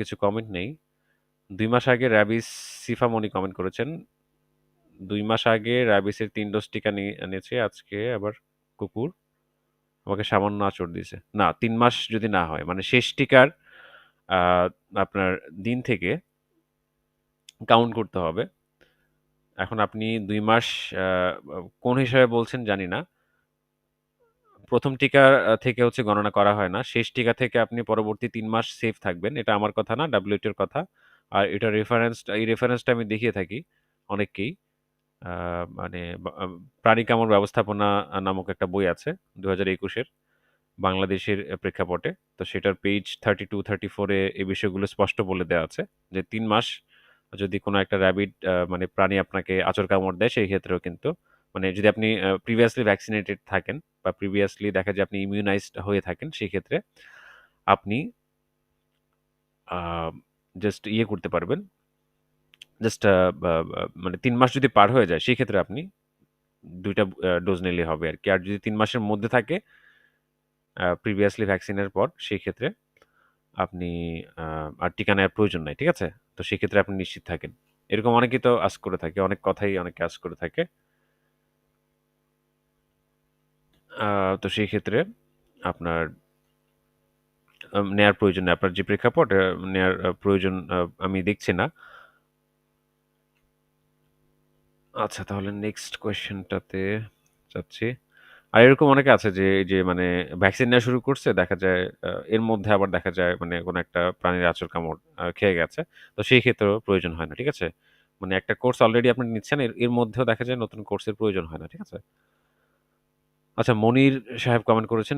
কিছু কমেন্ট নেই। দুই মাস আগে র‍্যাবিস সিফা মনি কমেন্ট করেছেন। দুই মাস আগে র‍্যাবিসের তিন ডোজ টিকা নিয়ে এনেছে। আজকে আবার কুকুর আমাকে সামান্য আচর দিয়েছে না, তিন মাস যদি না হয় মানে শেষ টিকার আপনার দিন থেকে কাউন্ট করতে হবে। এখন আপনি দুই মাস কোন হিসাবে বলছেন জানি না। ১ম টিকা থেকে হচ্ছে গণনা করা হয় না। শেষ টিকা থেকে আপনি পরবর্তী তিন মাস সেফ থাকবেন। এটা আমার কথা না, এর কথা। আর এটার রেফারেন্স এই রেফারেন্সটা আমি দেখিয়ে থাকি অনেককেই। মানে প্রাণী কামড় ব্যবস্থাপনা নামক একটা বই আছে দু হাজার একুশের বাংলাদেশের প্রেক্ষাপটে। তো সেটার পেজ থার্টি টু থার্টি ফোরে এই বিষয়গুলো স্পষ্ট বলে দেওয়া আছে যে তিন মাস যদি কোনো একটা র‍্যাবিড মানে প্রাণী আপনাকে আঁচড় কামড় দেয় সেই ক্ষেত্রেও কিন্তু মানে যদি আপনি প্রিভিয়াসলি ভ্যাকসিনেটেড থাকেন বা প্রিভিয়াসলি দেখা যায় আপনি ইমিউনাইজড হয়ে থাকেন সেই ক্ষেত্রে আপনি জাস্ট ইয়ে করতে পারবেন। জাস্ট মানে তিন মাস যদি পার হয়ে যায় সেই ক্ষেত্রে আপনি দুইটা ডোজ নিলেই হবে আর কি আর যদি তিন মাসের মধ্যে থাকে প্রিভিয়াসলি ভ্যাকসিনের পর সেই ক্ষেত্রে আপনি আর টিকা নেওয়ার প্রয়োজন নাই। ঠিক আছে? তো সেক্ষেত্রে আপনি নিশ্চিত থাকেন। এরকম অনেকেই তো আস করে থাকে। অনেক কথাই অনেকে আস করে থাকে। তো সেই ক্ষেত্রে আপনার নেয়ার প্রয়োজন। আপনার যে প্রেক্ষাপট নেয়ার প্রয়োজন আমি দেখছি না। আচ্ছা তাহলে নেক্সট কোয়েশ্চেনটাতে যাচ্ছি। আর এরকম অনেকে আছে যে যে মানে ভ্যাকসিন নেওয়া শুরু করছে, দেখা যায় এর মধ্যে আবার দেখা যায় মানে কোনো একটা প্রাণীর আঁচড় কামড় খেয়ে গেছে। তো সেই ক্ষেত্রেও প্রয়োজন হয় না। ঠিক আছে? মানে একটা কোর্স অলরেডি আপনি নিচ্ছেন, এর মধ্যেও দেখা যায় নতুন কোর্সের প্রয়োজন হয় না। ঠিক আছে? আচ্ছা মনির সাহেব কমেন্ট করেছেন।